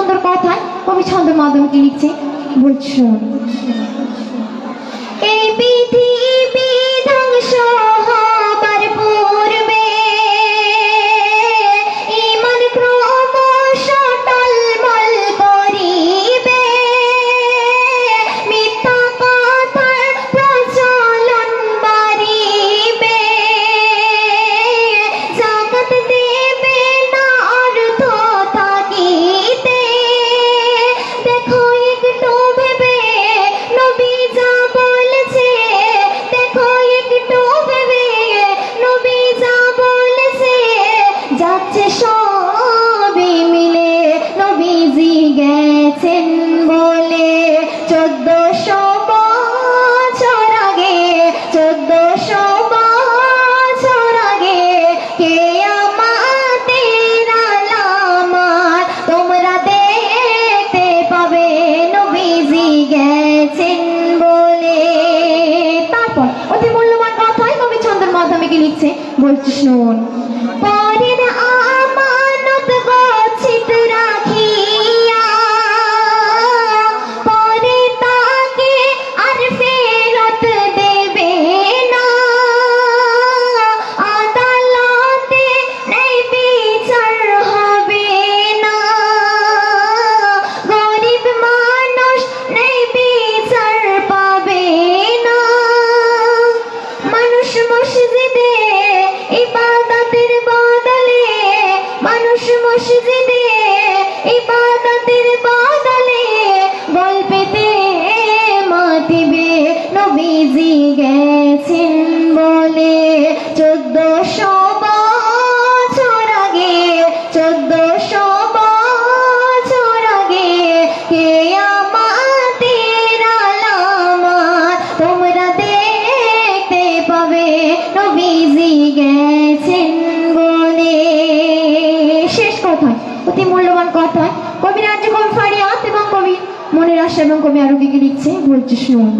সুন্দর কথায় কবি ছন্দের মাধ্যমে কি লিখছে? বুঝছ এই পৃথিবী চোদ্দশো বছর আগে চোদ্দশো বছর আগে, কে আমাদের আলামাত তোমরা দেখতে পাবে, নবীজি গেছেন বলে। তারপর অতি মূল্যবান কথাই কবি ছন্দের লিখছে? বলছি, শুনুন। মসজিদে ইবাদতের বদলে গল্পেতে মাতিবে নবীজি গেছেন অতি মূল্যবান কথা। কবি রাজ্য কবি ফারিয়াত এবং কবি মনের আশা এবং কবি আরও দিকে লিখছে বলছে শুনুন